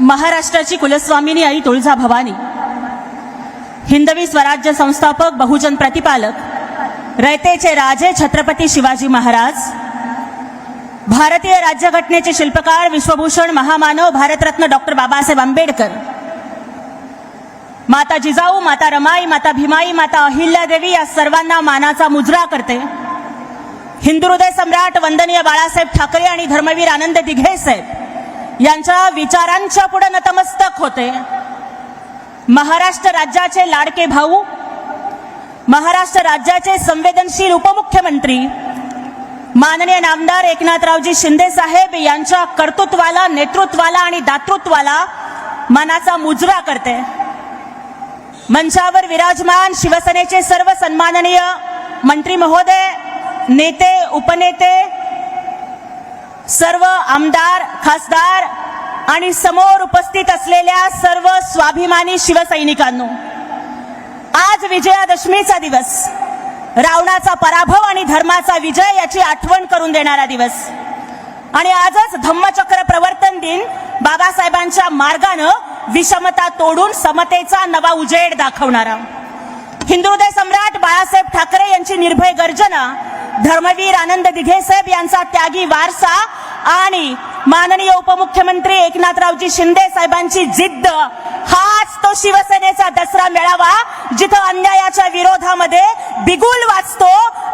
महाराष्ट्राची कुलस्वामिनी आई तुळजा भवानी. हिंदवी स्वराज्य संस्थापक बहुजन प्रतिपालक रयतेचे राजे छत्रपती शिवाजी महाराज भारतीय राज्यघटनेचे शिल्पकार विश्वभूषण महामानव भारतरत्न डॉक्टर बाबासाहेब आंबेडकर माता जिजाऊ माता रमाई माता भीमाई माता अहिल्यादेवी या सर्वांना मानाचा मुजरा करते. हिंदू हृदय सम्राट वंदनीय बाळासाहेब ठाकरे आणि धर्मवीर आनंद दिघे साहेब. यांच्या विचारांच्या पुढे नतमस्तक होते. महाराष्ट्र राज्याचे लाडके भाऊ महाराष्ट्र राज्याचे संवेदनशील उपमुख्यमंत्री माननीय नामदार एकनाथरावजी शिंदे साहेब यांच्या कर्तृत्वाला नेतृत्वाला आणि दातृत्वाला मनाचा मुजरा करते. मंचावर विराजमान शिवसेनेचे सर्व सन्माननीय मंत्री महोदय नेते उपनेते सर्व आमदार खासदार आणि समोर उपस्थित असलेल्या सर्व स्वाभिमानी शिवसैनिकांनो आज विजयादशमीचा दिवस रावणाचा पराभव आणि धर्माचा विजय याची आठवण करून देणारा दिवस. आणि आजच धम्मचक्र प्रवर्तन दिन बाबासाहेबांच्या मार्गानं विषमता तोडून समतेचा नवा उजेड दाखवणारा. हिंदुदय सम्राट बाळासाहेब ठाकरे यांची निर्भय गर्जना धर्मवीर आनंद दिघे साहेब यांचा त्यागी वारसा आणि माननीय उपमुख्यमंत्री एकनाथरावजी शिंदे साहेबांची जिद्द. हाच तो शिवसेनेचा दसरा मेळावा जिथं अन्यायाच्या विरोधामध्ये बिगुल वाचतो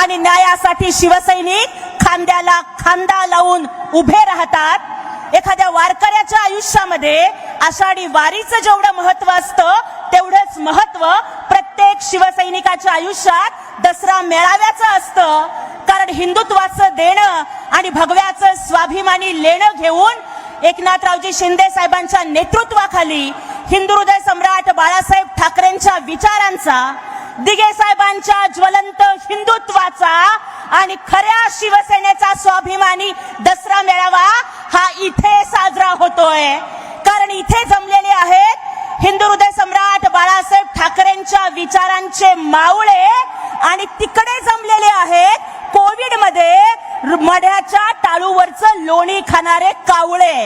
आणि न्यायासाठी शिवसैनिक खांद्याला खांदा लावून उभे राहतात. एखाद्या वारकऱ्याच्या आयुष्यामध्ये आषाढी वारीचं जेवढं महत्त्व असतं तेवढंच महत्त्व प्रत्येक शिवसैनिकाच्या आयुष्यात दसरा मेळाव्याचं असतं. कारण हिंदुत्वाचं देणं आणि भगव्याचं स्वाभिमानी लेणं घेऊन एकनाथरावजी शिंदे साहेबांच्या नेतृत्वाखाली हिंदू हृदय सम्राट बाळासाहेब ठाकरेंच्या विचारांचा दिगे साहेबांच्या ज्वलंत हिंदुत्वाचा आणि खऱ्या शिवसेनेचा स्वाभिमानी दसरा मेळावा हा इथे साजरा होतोय. कारण इथे जमलेले आहेत हिंदू हृदय सम्राट बाळासाहेब ठाकरेंच्या विचारांचे मावळे आणि तिकडे जमलेले आहेत कोविडमध्ये मढ्याच्या टाळूवरचं जाणारे कावळे.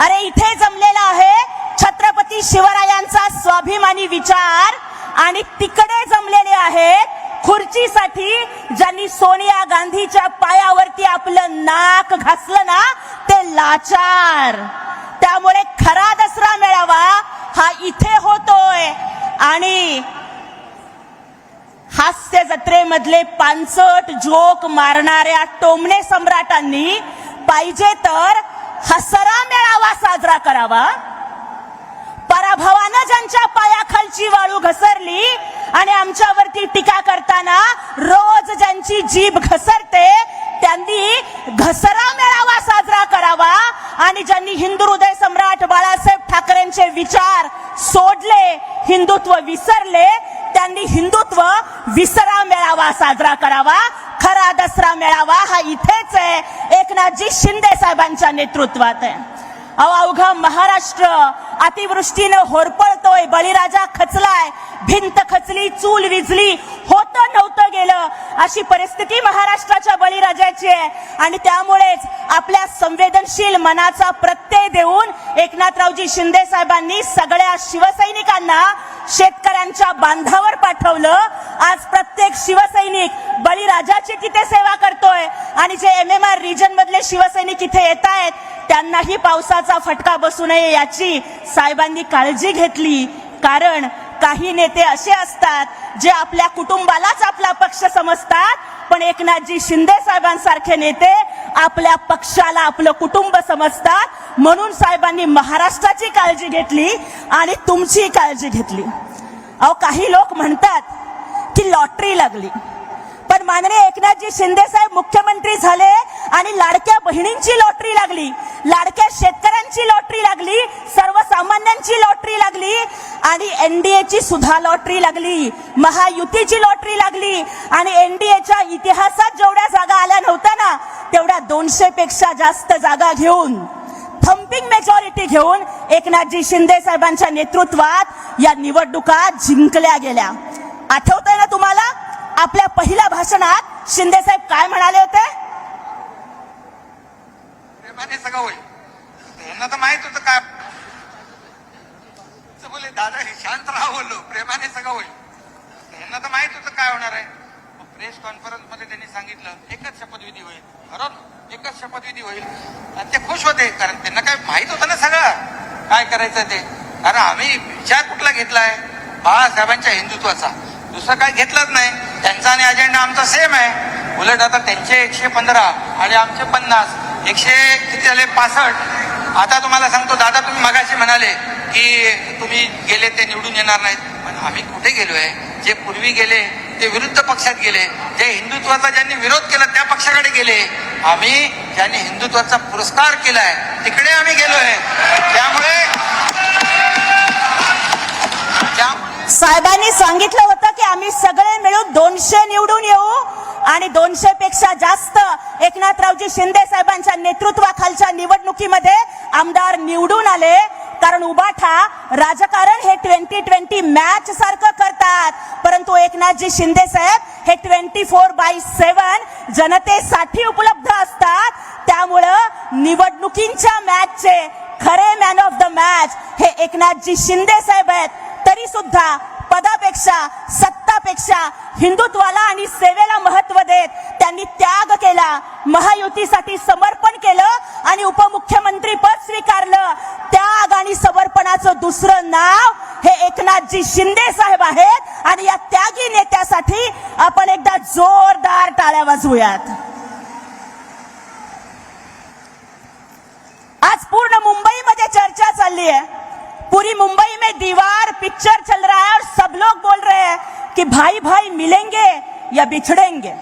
अरे इथे जमलेला आहे छत्रपती शिवरायांचा स्वाभिमानी विचार आणि तिकडे जमलेले आहेत खुर्चीसाठी ज्यांनी सोनिया गांधीच्या पायावरती आपलं नाक घासलं ना ते लाचार. त्यामुळे खरा दसरा मेळावा हा इथे होतोय. आणि हास्य जत्रेमधले पानसट जोक मारणाऱ्या टोमणे सम्राटांनी पाहिजे तर हसरा मेळावा साजरा करावा. पराभवानं ज्यांच्या पायाखालची वाळू घसरली आणि आमच्यावरती टीका करताना रोज ज्यांची जीभ घसरते त्यांनी घसरा मेळावा साजरा करावा आणि ज्यांनी हिंदू हृदय सम्राट बाळासाहेब ठाकरेंचे विचार सोडले हिंदुत्व विसरले त्यांनी हिंदुत्व विसरा मेळावा साजरा करावा. खरा दसरा मेळावा हा इथेच आहे. एकनाथजी शिंदे साहेबांच्या नेतृत्वात आहे. अहो अवघा महाराष्ट्र अतिवृष्टीनं होरपळतोय बळीराजा खचलाय भिंत खचली चूल विजली होतं नव्हतं गेलं. अशी परिस्थिती महाराष्ट्राच्या बळीराजाची आहे. आणि त्यामुळेच आपल्या संवेदनशील मनाचा प्रत्यय देऊन एकनाथरावजी शिंदे साहेबांनी सगळ्या शिवसैनिकांना शेतकऱ्यांच्या बांधावर पाठवलं. आज प्रत्येक शिवसैनिक बळीराजाची तिथे सेवा करतोय. आणि जे एम एम आर रिजन मधले शिवसैनिक इथे येत आहेत त्यांनाही पावसाचा फटका बसू नये याची साहेबांनी काळजी घेतली. कारण काही नेते असे असतात जे आपल्या कुटुंबालाच आपला पक्ष समजतात पण एकनाथजी शिंदे साहेबांसारखे नेते आपल्या पक्षाला आपलं कुटुंब समजतात. म्हणून साहेबांनी महाराष्ट्राची काळजी घेतली आणि तुमची काळजी घेतली. अहो काही लोक म्हणतात की लॉटरी लागली. पण माननीय एकनाथजी शिंदे साहेब मुख्यमंत्री झाले आणि लाडक्या बहिणींची लॉटरी लागली लाडक्या शेतकऱ्यांची लॉटरी लागली सर्वसामान्यांची लॉटरी लागली आणि एनडीएची सुद्धा लॉटरी लागली. महायुतीची लॉटरी लागली. आणि एनडीएच्या इतिहासात जेवढ्या जागा आल्या नव्हत्या ना तेवढ्या दोनशे पेक्षा जास्त जागा घेऊन थम्पिंग मेजॉरिटी घेऊन एकनाथजी शिंदे साहेबांच्या नेतृत्वात या निवडणुका जिंकल्या गेल्या. आठवतंय ना तुम्हाला? आपल्या पहिल्या भाषणात शिंदे साहेब काय म्हणाले होते? सगळं होईल. तर माहीत होतं काय तर बोले दादा हे शांत राहा बोललो. प्रेमाने सगळं होईल. यांना तर माहीत होतं काय होणार आहे. प्रेस कॉन्फरन्समध्ये त्यांनी सांगितलं एकच शपथविधी होईल. बरोबर. एकच शपथविधी होईल. आणि ते खुश होते कारण त्यांना काय माहीत होतं ना सगळं. काय करायचं ते? कारण आम्ही विचार कुठला घेतलाय? बाळासाहेबांच्या हिंदुत्वाचा. दुसरं काय घेतलंच नाही. त्यांचा आणि अजेंडा आमचा सेम आहे. उलट आता त्यांचे एकशे पंधरा आणि आमचे पन्नास. एकशे किती झाले पासष्ट. आता तुम्हाला सांगतो दादा तुम्ही मगाशी म्हणाले की तुम्ही गेले ते निवडून येणार नाहीत. पण आम्ही कुठे गेलोय? जे पूर्वी गेले ते विरुद्ध पक्षात गेले. जे हिंदुत्वाचा ज्यांनी विरोध केला त्या पक्षाकडे गेले. आम्ही ज्यांनी हिंदुत्वाचा पुरस्कार केलाय तिकडे आम्ही गेलोय. त्यामुळे साहेबांनी सांगितलं होतं की आम्ही सगळे मिळून दोनशे निवडून येऊ आणि दोनशे पेक्षा जास्त एकनाथरावजी शिंदे साहेबांच्या नेतृत्वाखालच्या निवडणुकीमध्ये आमदार निवडून आले. कारण उबाठा राजकारण हे ट्वेंटी ट्वेंटी मॅच सारखं करतात. परंतु एकनाथजी शिंदे साहेब हे ट्वेंटी फोर बाय सेवन जनतेसाठी उपलब्ध असतात. त्यामुळं निवडणुकींच्या मॅचचे खरे मॅन ऑफ द मॅच हे एकनाथजी शिंदे साहेब आहेत. तरी सुद्धा पदापेक्षा सत्तापेक्षा हिंदुत्वाला आणि सेवेला महत्त्व देत त्यांनी त्याग केला. महायुतीसाठी समर्पण केलं आणि उपमुख्यमंत्री पद स्वीकारलं. त्याग आणि समर्पणाचं दुसरं नाव हे एकनाथजी शिंदे साहेब आहेत आणि या त्यागी नेत्यासाठी आपण एकदा जोरदार टाळ्या वाजवूयात. आज पूर्ण मुंबईमध्ये चर्चा चालली आहे पूरी मुंबई में दीवार पिक्चर चल रहा है और सब लोग बोल रहे हैं कि भाई भाई मिलेंगे या बिछडेंगे।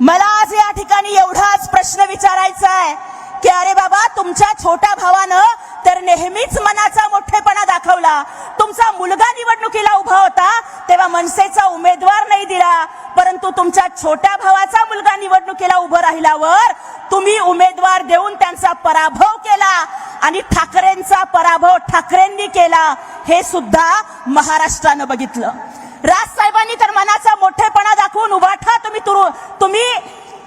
मला आज या ठिकाणी एवढाच प्रश्न विचारायचा आहे की अरे बाबा तुमच्या छोट्या भावानं तर नेहमीच मनाचा मोठेपणा दाखवला. तुमचा मुलगा निवडणुकीला उभा होता तेव्हा मनसेचा उमेदवार नाही दिला. परंतु तुमच्या छोट्या भावाचा मुलगा निवडणुकीला उभं राहिल्यावर तुम्ही उमेदवार देऊन त्यांचा पराभव केला. आणि ठाकरेंचा पराभव ठाकरेंनी केला हे सुद्धा महाराष्ट्रानं बघितलं. राज साहेबांनी तर मनाचा मोठेपणा दाखवून उभाठा तुम्ही तुरु- तुम्ही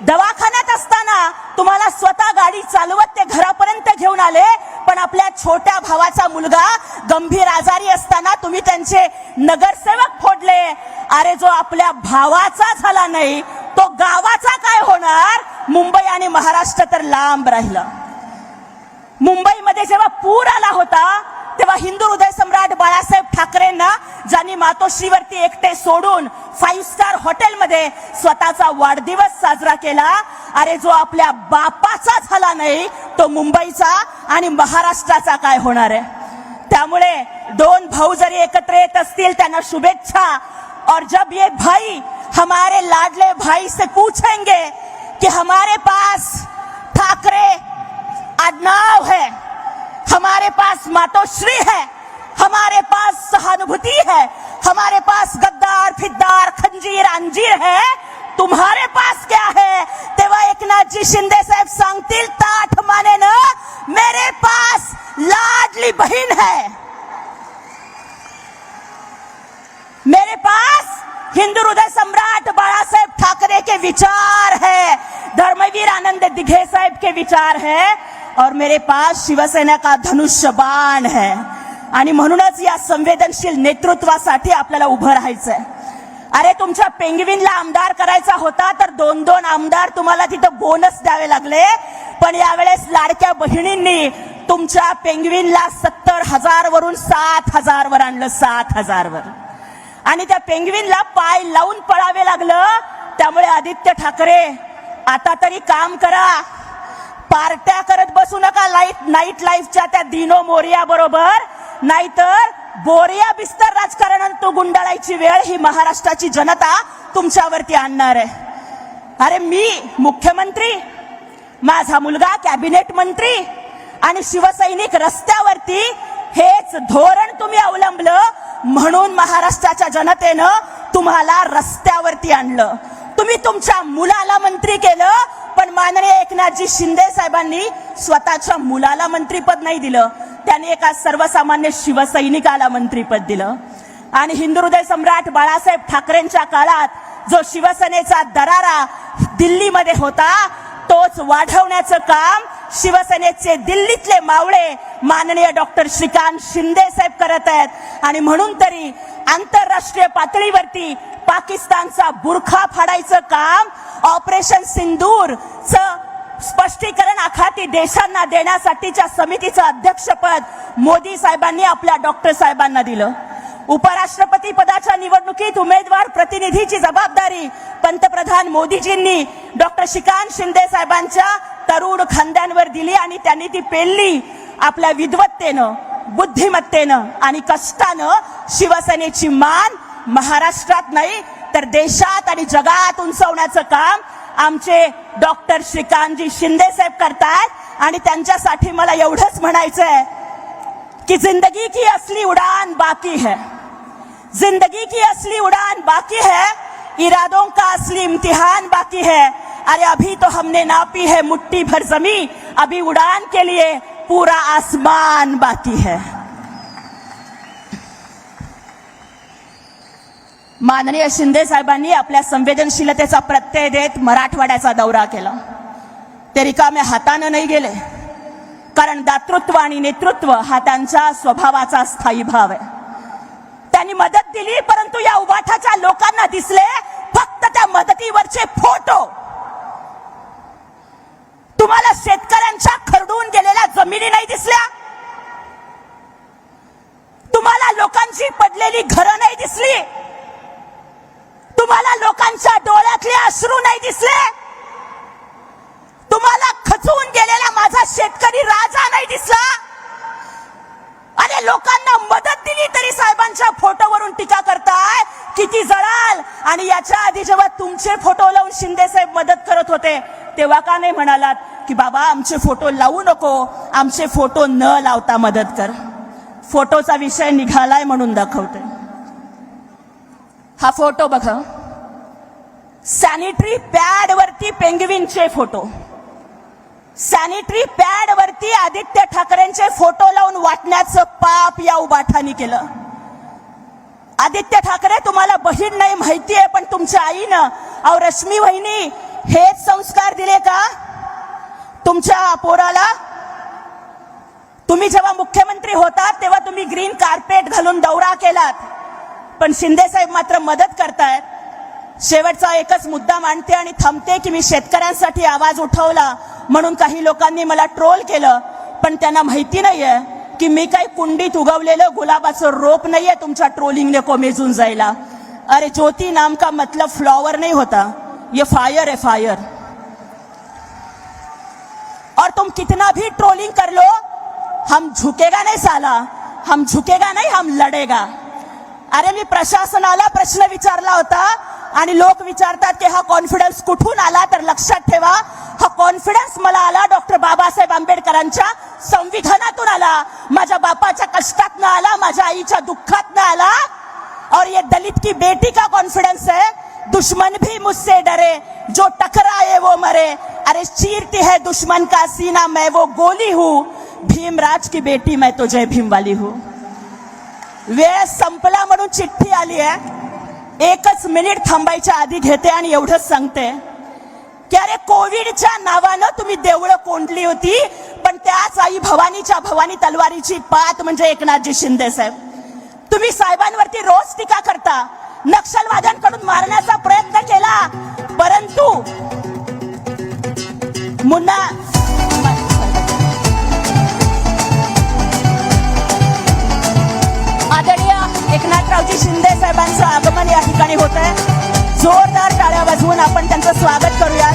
दवाखान्यात असताना तुम्हाला स्वतः गाडी चालवत ते घरापर्यंत घेऊन आले पण आपल्या छोट्या भावाचा मुलगा गंभीर आजारी असताना तुम्ही त्यांचे नगरसेवक फोडले. अरे जो आपल्या भावाचा झाला नाही तो गावाचा काय होणार? मुंबई आणि महाराष्ट्र तर लांब राहिलं. मुंबईमध्ये जेव्हा पूर आला होता तेव्हा हिंदू हृदय सम्राट बाळासाहेब ठाकरेंना ज्यांनी मातोश्रीवरती एकटे सोडून फाईव्ह स्टार हॉटेलमध्ये स्वतःचा वाढदिवस साजरा केला अरे जो आपल्या बापाचा झाला नाही तो मुंबईचा आणि महाराष्ट्राचा काय होणार आहे? त्यामुळे दोन भाऊ जरी एकत्र येत असतील त्यांना शुभेच्छा. और जब ये भाई हमारे लाडले भाई से पूछेंगे कि हमारे पास ठाकरे अडनाव है। हमारे पास मातोश्री है। हमारे पास सहानुभूति है। हमारे पास गद्दार, फिद्दार, खंजीर, अंजीर है। तुम्हारे पास क्या है? तेव्हा एकनाथजी शिंदे साहेब सांगतील, ताठ माने न मेरे पास लाडली बहीण है। मेरे पास हिंदू हृदय सम्राट बाला साहेब ठाकरे के विचार है। धर्मवीर आनंद दिघे साहेब के विचार है। और मेरे पास शिवसेना का धनुष्य बाण है। आणि म्हणूनच या संवेदनशील नेतृत्वासाठी आपल्याला उभं राहायचंय. अरे तुमच्या पेंगविनला आमदार करायचा होता तर दोन दोन आमदार तुम्हाला तिथं बोनस द्यावे लागले. पण यावेळेस लाडक्या बहिणींनी तुमच्या पेंगविनला सत्तर हजार वरून सात हजार वर आणलं सात हजार वर आणि त्या पेंगविनला पाय लावून पळावे लागलं. त्यामुळे आदित्य ठाकरे आता तरी काम करा. पार्ट्या करत बसू नका लाइट नाईट लाईफच्या त्या दिनो मोरिया बरोबर. नाहीतर बोरिया बिस्तर राजकारण तो गुंडाळायची वेळ ही महाराष्ट्राची जनता तुमच्यावरती आणणार आहे. अरे मी मुख्यमंत्री माझा मुलगा कॅबिनेट मंत्री आणि शिवसैनिक रस्त्यावरती हेच धोरण तुम्ही अवलंबलं म्हणून महाराष्ट्राच्या जनतेनं तुम्हाला रस्त्यावरती आणलं. तुम्ही तुमच्या मुलाला मंत्री केलं पण माननीय एकनाथजी शिंदे साहेबांनी स्वतःच्या मुलाला मंत्रीपद नाही दिलं. त्यांनी एका सर्वसामान्य शिवसैनिकाला मंत्रीपद दिलं. आणि हिंदू हृदय सम्राट बाळासाहेब ठाकरेंच्या काळात जो शिवसेनेचा दरारा दिल्लीमध्ये होता तोच वाढवण्याचं काम शिवसेनेचे दिल्लीतले मावळे माननीय डॉक्टर श्रीकांत शिंदे साहेब करत आहेत. आणि म्हणून तरी आंतरराष्ट्रीय पातळीवरती पाकिस्तानचा बुरखा फाडायचं काम ऑपरेशन सिंदूर स्पष्टीकरण आखाती देशांना देण्यासाठीच्या समितीचं अध्यक्षपद मोदी साहेबांनी आपल्या डॉक्टर साहेबांना दिलं. उपराष्ट्रपती पदाच्या निवडणुकीत उमेदवार प्रतिनिधीची जबाबदारी पंतप्रधान मोदीजींनी डॉक्टर श्रीकांत शिंदे साहेबांच्या तरुण खांद्यांवर दिली आणि त्यांनी ती पेलली आपल्या विद्वत्तेनं बुद्धिमत्तेनं आणि कष्टानं शिवसेनेची मान महाराष्ट्रात नाही तर देशात आणि जगात उंचवण्याचं काम आमचे डॉक्टर श्रीकांतजी शिंदे साहेब करतात आणि त्यांच्यासाठी मला एवढंच म्हणायचंय की जिंदगी की असली उड़ान बाकी है. जिंदगी की असली उड़ान बाकी है इरादों का असली इम्तिहान बाकी है। अरे अभी तो हमने नापी है मुट्ठी भर जमी अभी उड़ान के लिए पूरा आसमान बाकी है। माननीय शिंदे साहेबांनी आपल्या संवेदनशीलतेचा प्रत्यय देत मराठवाड्याचा दौरा केला. ते रिकाम्या हातानं नाही गेले. कारण दातृत्व आणि नेतृत्व हा त्यांच्या स्वभावाचा स्थायी भाव आहे. त्यांनी मदत दिली परंतु या उभाठाच्या लोकांना दिसले फक्त त्या मदतीवरचे फोटो. तुम्हाला शेतकऱ्यांच्या खरडून गेलेल्या जमिनी नाही दिसल्या? तुम्हाला लोकांची पडलेली घरं नाही दिसली? तुम्हाला लोकांच्या डोळ्यातले अश्रू नाही दिसले? तुम्हाला खचून गेलेला माझा शेतकरी राजा नाही दिसला? अरे लोकांना मदत दिली तरी साहेबांच्या फोटोवरून टीका करताय? किती जळाल? आणि याच्या आधी जेव्हा तुमचे फोटो लावून शिंदे साहेब मदत करत होते तेव्हा का नाही म्हणालात की बाबा आमचे फोटो लावू नको आमचे फोटो न लावता मदत कर. फोटोचा विषय निघालाय म्हणून दाखवते. हा फोटो बघा. सॅनिटरी पॅड वरती पेंगविनचे फोटो. सॅनिटरी पॅड वरती आदित्य ठाकरेंचे फोटो लावून वाटण्याचं पाप या उबाठानी केलं. आदित्य ठाकरे तुम्हाला बहीण नाही माहितीये पण तुमच्या आईनं अहो रश्मी वहिनी हेच संस्कार दिले का? तुमच्या पोराला? तुम्ही जेव्हा मुख्यमंत्री होतात तेव्हा तुम्ही ग्रीन कार्पेट घालून दौरा केलात. पण शिंदे साहेब मात्र मदत करतायत. शेवटचा एकच मुद्दा मांडते आणि थांबते की मी शेतकऱ्यांसाठी आवाज उठवला म्हणून काही लोकांनी मला ट्रोल केलं पण त्यांना माहिती नाहीये की मी काही कुंडीत उगवलेलं गुलाबाचं रोप नाहीये तुमच्या ट्रोलिंगने कोमेजून जायला. अरे ज्योती नाम का मतलब फ्लॉवर नहीं होता. ये फायर है फायर. और तुम कितना भी ट्रोलिंग कर लो हम झुकेगा नहीं साला हम झुकेगा नहीं हम लढेगा अरे मी प्रशासनाला प्रश्न विचारला होता आणि लोक विचारतात की हा कॉन्फिडन्स कुठून आला? तर लक्षात ठेवा हा कॉन्फिडन्स मला आला डॉक्टर बाबासाहेब आंबेडकरांच्या संविधानातून आला. माझ्या बापाच्या कष्टात आला माझ्या आईच्या दुःखात आला. और ये दलित की बेटी का कॉन्फिडेंस है? दुश्मन भी मुझसे डरे जो टकराए वो मरे. अरे चीरती है दुश्मन का सीना मैं वो गोली हूँ. भीमराज की बेटी मैं तो जय भीम वाली हूँ. वेळ संपला म्हणून चिठ्ठी आली आहे. एकच मिनिट थांबायच्या आधी घेते आणि एवढंच सांगते. की अरे कोविडच्या नावानं तुम्ही देवळं कोंडली होती पण त्याच आई भवानीच्या भवानी तलवारीची पात म्हणजे एकनाथजी शिंदे साहेब. तुम्ही साहेबांवरती रोज टीका करता. नक्षलवाद्यांकडून मारण्याचा प्रयत्न केला परंतु मुन्ना आदरणीय एकनाथरावजी शिंदे साहेबांचं आगमन या ठिकाणी होत आहे जोरदार टाळ्या वाजवून आपण त्यांचं स्वागत करूया